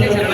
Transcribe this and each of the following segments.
Gracias.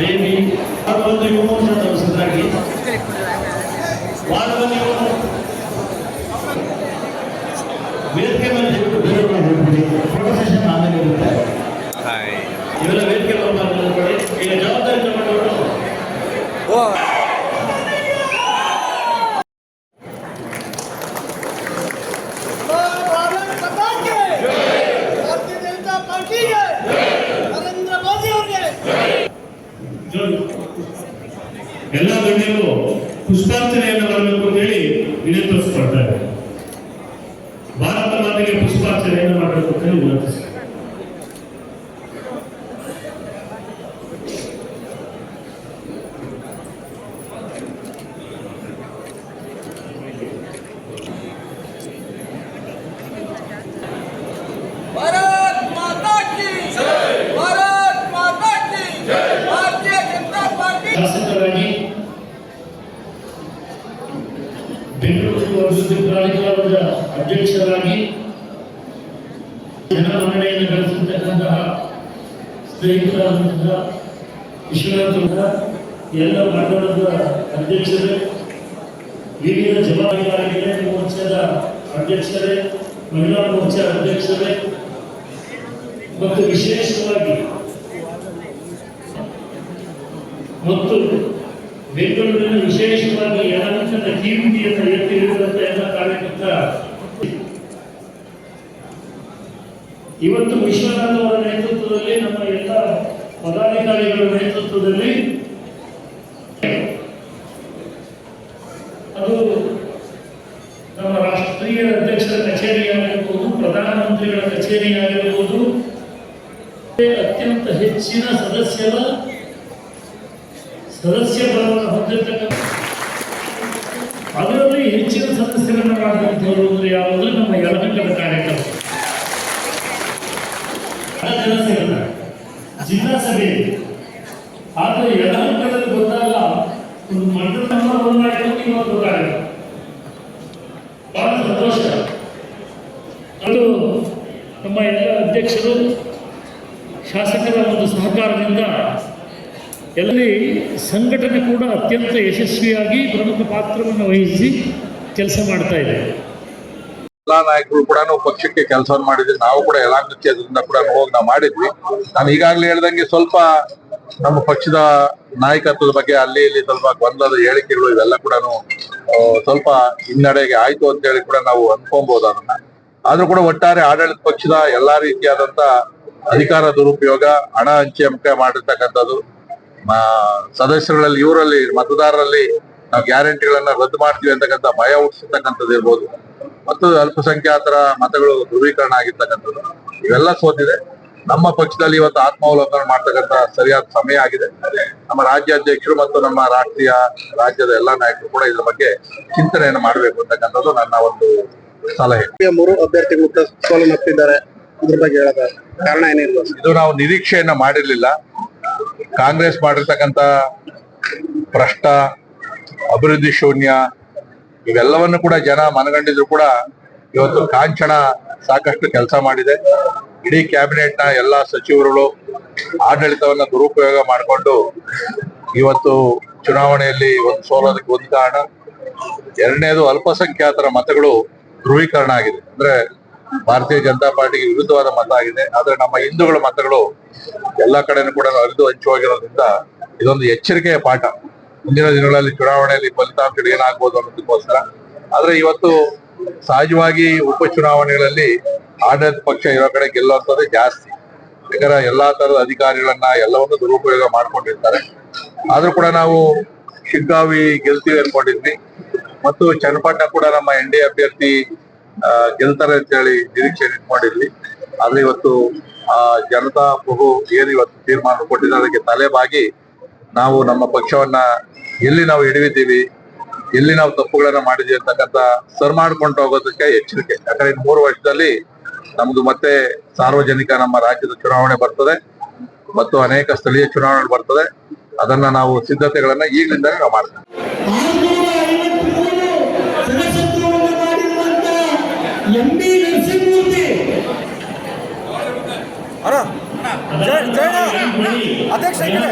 ದೇವಿ ಒಂದು ಯುವಮೋರ್ಚಾದ ಹೊಸದಾಗಿ ವಾರದಲ್ಲಿ ವೇದಿಕೆ ಮೇಲೆ ದಯವಿಟ್ಟು ಬೇರೆಯವ್ರನ್ನ ಹೋಗ್ಬಿಡಿ ಫೋಟೋ ಸೆಷನ್ ಆಮೇಲೆ ಇರುತ್ತೆ ಇವೆಲ್ಲ ವೇದಿಕೆ ಬರಬಾರ್ದು ಅಂದ್ಕೊಳ್ಳಿ ಈಗ ಜವಾಬ್ದಾರಿ ಪುಷ್ಪಾರ್ಚನೆಯನ್ನು ಮಾಡಬೇಕು ಅಂತ ಹೇಳಿ ವಿನಂತಿಸ್ಕೊಳ್ತಾರೆ ಭಾರತ ಮಾತೆಗೆ ಪುಷ್ಪಾರ್ಚನೆಯನ್ನು ಮಾಡಬೇಕು ಅಂತ ಹೇಳಿ ವಿನಂತಿಸ್ತಾರೆ ಬೆಂಗಳೂರು ಅಭಿವೃದ್ಧಿ ಪ್ರಾಧಿಕಾರದ ಅಧ್ಯಕ್ಷರಾಗಿ ಜನಮನ್ನಣೆಯನ್ನು ಗಳಿಸಿರ್ತಕ್ಕಂತಹ ಸ್ನೇಹಿತರಾದಂತಹ ವಿಶ್ವನಾಥ ಎಲ್ಲ ಮಂಡಲದ ಅಧ್ಯಕ್ಷರೇ ವಿವಿಧ ಜವಾಬ್ದಾರಿಗಳೇ ಮೋರ್ಚಾದ ಅಧ್ಯಕ್ಷರೇ, ಮಹಿಳಾ ಮೋರ್ಚಾ ಅಧ್ಯಕ್ಷರೇ, ಮತ್ತು ವಿಶೇಷವಾಗಿ ಮತ್ತು ಬೆಂಗಳೂರಿನ ವಿಶೇಷವಾಗಿ ಯಲಹಂಕದ ಜೀವಿತಿಯನ್ನು ಎತ್ತಿ ಹಿಡಿದಂತ ಎಲ್ಲ ಕಾರ್ಯಕರ್ತ. ಇವತ್ತು ವಿಶ್ವನಾಥ್ ಅವರ ನೇತೃತ್ವದಲ್ಲಿ ನಮ್ಮ ಎಲ್ಲ ಪದಾಧಿಕಾರಿಗಳ ನೇತೃತ್ವದಲ್ಲಿ ಅದು ನಮ್ಮ ರಾಷ್ಟ್ರೀಯ ಅಧ್ಯಕ್ಷರ ಕಚೇರಿ ಆಗಿರ್ಬೋದು ಪ್ರಧಾನಮಂತ್ರಿಗಳ ಕಚೇರಿ ಆಗಿರ್ಬೋದು ಅತ್ಯಂತ ಹೆಚ್ಚಿನ ಸದಸ್ಯರ ಸದಸ್ಯ ಬಲವನ್ನು ಹೊಂದಿರತಕ್ಕಂಥ ಅದರಲ್ಲಿ ಹೆಚ್ಚಿನ ಸದಸ್ಯರನ್ನು ಮಾಡಿದಂಥವರು ಅಂದರೆ ಯಾವುದು ನಮ್ಮ ಯಲಹಂಕದ ಕಾರ್ಯಕ್ರಮ. ಜನ ಸೇರ್ತಾರೆ ಜಿಲ್ಲಾ ಸಭೆಯಲ್ಲಿ. ಆದರೆ ಯಲಹಂಕದಲ್ಲಿ ಬಂದಾಗ ಒಂದು ಮಂಡಲ ಆಯ್ತು ಇವತ್ತು ಗೊತ್ತಾಗಲ್ಲ ಬಹಳ ಸಂತೋಷ. ಅದು ನಮ್ಮ ಎಲ್ಲ ಅಧ್ಯಕ್ಷರು, ಶಾಸಕರ ಒಂದು ಸಹಕಾರದಿಂದ ಎಲ್ಲಿ ಸಂಘಟನೆ ಕೂಡ ಅತ್ಯಂತ ಯಶಸ್ವಿಯಾಗಿ ಪ್ರಮುಖ ಪಾತ್ರವನ್ನು ವಹಿಸಿ ಕೆಲಸ ಮಾಡ್ತಾ ಇದೆ. ಎಲ್ಲಾ ನಾಯಕರು ಕೂಡ ಪಕ್ಷಕ್ಕೆ ಕೆಲಸ ಮಾಡಿದ್ವಿ ನಾವು ಕೂಡ ಎಲ್ಲಾ ನೃತ್ಯದಿಂದ ಕೂಡ ಹೋಗಿ ನಾವು ಮಾಡಿದ್ವಿ. ನಾನು ಈಗಾಗಲೇ ಹೇಳ್ದಂಗೆ ಸ್ವಲ್ಪ ನಮ್ಮ ಪಕ್ಷದ ನಾಯಕತ್ವದ ಬಗ್ಗೆ ಅಲ್ಲಿ ಇಲ್ಲಿ ಸ್ವಲ್ಪ ಗೊಂದಲದ ಹೇಳಿಕೆಗಳು ಇವೆಲ್ಲ ಕೂಡ ಸ್ವಲ್ಪ ಹಿನ್ನಡೆಗೆ ಆಯ್ತು ಅಂತ ಹೇಳಿ ಕೂಡ ನಾವು ಅನ್ಕೊಬಹುದು ಅದನ್ನ. ಆದ್ರೂ ಕೂಡ ಒಟ್ಟಾರೆ ಆಡಳಿತ ಪಕ್ಷದ ಎಲ್ಲಾ ರೀತಿಯಾದಂತ ಅಧಿಕಾರ ದುರುಪಯೋಗ, ಹಣ ಹಂಚಿ ಮಾಡಿರ್ತಕ್ಕಂಥದ್ದು ಸದಸ್ಯರಲ್ಲಿ ಇವರಲ್ಲಿ ಮತದಾರರಲ್ಲಿ ನಾವು ಗ್ಯಾರಂಟಿಗಳನ್ನ ರದ್ದು ಮಾಡ್ತೀವಿ ಅಂತಕ್ಕಂಥ ಭಯ ಹುಟ್ಟಿಸ್ತಕ್ಕಂಥದ್ದು ಇರ್ಬೋದು. ಮತ್ತು ಅಲ್ಪಸಂಖ್ಯಾತರ ಮತಗಳು ಧ್ರುವೀಕರಣ ಆಗಿರ್ತಕ್ಕಂಥದ್ದು. ಇವೆಲ್ಲ ಸೋತಿದೆ. ನಮ್ಮ ಪಕ್ಷದಲ್ಲಿ ಇವತ್ತು ಆತ್ಮಾವಲೋಕನ ಮಾಡ್ತಕ್ಕಂಥ ಸರಿಯಾದ ಸಮಯ ಆಗಿದೆ. ನಮ್ಮ ರಾಜ್ಯಾಧ್ಯಕ್ಷರು ಮತ್ತು ನಮ್ಮ ರಾಷ್ಟ್ರೀಯ ರಾಜ್ಯದ ಎಲ್ಲಾ ನಾಯಕರು ಕೂಡ ಇದ್ರ ಬಗ್ಗೆ ಚಿಂತನೆಯನ್ನು ಮಾಡಬೇಕು ಅಂತಕ್ಕಂಥದ್ದು ನನ್ನ ಒಂದು ಸಲಹೆ. ಮೂರು ಅಭ್ಯರ್ಥಿಗಳು ಸೋಲನ್ನಪ್ಪಿದ್ದಾರೆ ಇದ್ರ ಬಗ್ಗೆ ಹೇಳದ ಕಾರಣ ಏನಿಲ್ಲ ಇದು ನಾವು ನಿರೀಕ್ಷೆಯನ್ನ ಮಾಡಿರ್ಲಿಲ್ಲ. ಕಾಂಗ್ರೆಸ್ ಮಾಡಿರ್ತಕ್ಕಂಥ ಭ್ರಷ್ಟ, ಅಭಿವೃದ್ಧಿ ಶೂನ್ಯ, ಇವೆಲ್ಲವನ್ನು ಕೂಡ ಜನ ಮನಗಂಡಿದ್ರು ಕೂಡ ಇವತ್ತು ಕಾಂಚನ ಸಾಕಷ್ಟು ಕೆಲಸ ಮಾಡಿದೆ. ಇಡೀ ಕ್ಯಾಬಿನೆಟ್ನ ಎಲ್ಲಾ ಸಚಿವರುಗಳು, ಆಡಳಿತವನ್ನ ದುರುಪಯೋಗ ಮಾಡಿಕೊಂಡು ಇವತ್ತು ಚುನಾವಣೆಯಲ್ಲಿ ಒಂದು ಸೋಲೋದಕ್ಕೆ ಒಂದು ಕಾರಣ. ಎರಡನೇದು ಅಲ್ಪಸಂಖ್ಯಾತರ ಮತಗಳು ಧ್ರುವೀಕರಣ ಆಗಿದೆ. ಅಂದ್ರೆ ಭಾರತೀಯ ಜನತಾ ಪಾರ್ಟಿಗೆ ವಿರುದ್ಧವಾದ ಮತ ಆಗಿದೆ. ಆದ್ರೆ ನಮ್ಮ ಹಿಂದೂಗಳ ಮತಗಳು ಎಲ್ಲಾ ಕಡೆನೂ ಕೂಡ ಅರಿದು ಹಂಚುವಾಗಿರೋದ್ರಿಂದ ಇದೊಂದು ಎಚ್ಚರಿಕೆಯ ಪಾಠ. ಮುಂದಿನ ದಿನಗಳಲ್ಲಿ ಚುನಾವಣೆಯಲ್ಲಿ ಫಲಿತಾಂಶಗಳು ಏನಾಗ್ಬೋದು ಅನ್ನೋದಕ್ಕೋಸ್ಕರ. ಆದ್ರೆ ಇವತ್ತು ಸಹಜವಾಗಿ ಉಪಚುನಾವಣೆಗಳಲ್ಲಿ ಆಡಳಿತ ಪಕ್ಷ ಇರೋ ಕಡೆ ಗೆಲ್ಲುವಂಥದ್ದೇ ಜಾಸ್ತಿ. ಯಾಕಂದ್ರೆ ಎಲ್ಲಾ ತರದ ಅಧಿಕಾರಿಗಳನ್ನ ಎಲ್ಲವನ್ನು ದುರುಪಯೋಗ ಮಾಡ್ಕೊಂಡಿರ್ತಾರೆ. ಆದ್ರೂ ಕೂಡ ನಾವು ಶಿಗ್ಗಾವಿ ಗೆಲ್ತೀವಿ ಅನ್ಕೊಂಡಿದ್ವಿ. ಮತ್ತು ಚನ್ನಪಟ್ಟಣ ಕೂಡ ನಮ್ಮ ಎನ್ ಡಿ ಅಭ್ಯರ್ಥಿ ಗೆಲ್ತಾರೆ ಅಂತ ಹೇಳಿ ನಿರೀಕ್ಷೆ ಇಟ್ಕೊಂಡಿರ್ಲಿ ಆದ್ರೆ ಇವತ್ತು, ಆ, ಜನತಾ ಬಹು ಏನು ಇವತ್ತು ತೀರ್ಮಾನ ಕೊಟ್ಟಿದ್ದಾರೆ ಅದಕ್ಕೆ ತಲೆಬಾಗಿ ನಾವು ನಮ್ಮ ಪಕ್ಷವನ್ನ ಎಲ್ಲಿ ನಾವು ಹಿಡಿದಿದ್ದೀವಿ, ಎಲ್ಲಿ ನಾವು ತಪ್ಪುಗಳನ್ನ ಮಾಡಿದೀವಿ ಅಂತಕ್ಕಂಥ ಸರ್ ಮಾಡ್ಕೊಂಡು ಹೋಗೋದಕ್ಕೆ ಎಚ್ಚರಿಕೆ. ಯಾಕಂದ್ರೆ ಮೂರು ವರ್ಷದಲ್ಲಿ ನಮ್ದು ಮತ್ತೆ ಸಾರ್ವಜನಿಕ ನಮ್ಮ ರಾಜ್ಯದ ಚುನಾವಣೆ ಬರ್ತದೆ ಮತ್ತು ಅನೇಕ ಸ್ಥಳೀಯ ಚುನಾವಣೆ ಬರ್ತದೆ. ಅದನ್ನ ನಾವು ಸಿದ್ಧತೆಗಳನ್ನ ಈಗಲಿಂದಲೇ ನಾವು ಮಾಡ್ತೀವಿ. ಎಂ ಬಿ ನರಸಿಂಹಮೂರ್ತಿ ಅಧ್ಯಕ್ಷ ಈ ಕಡೆ.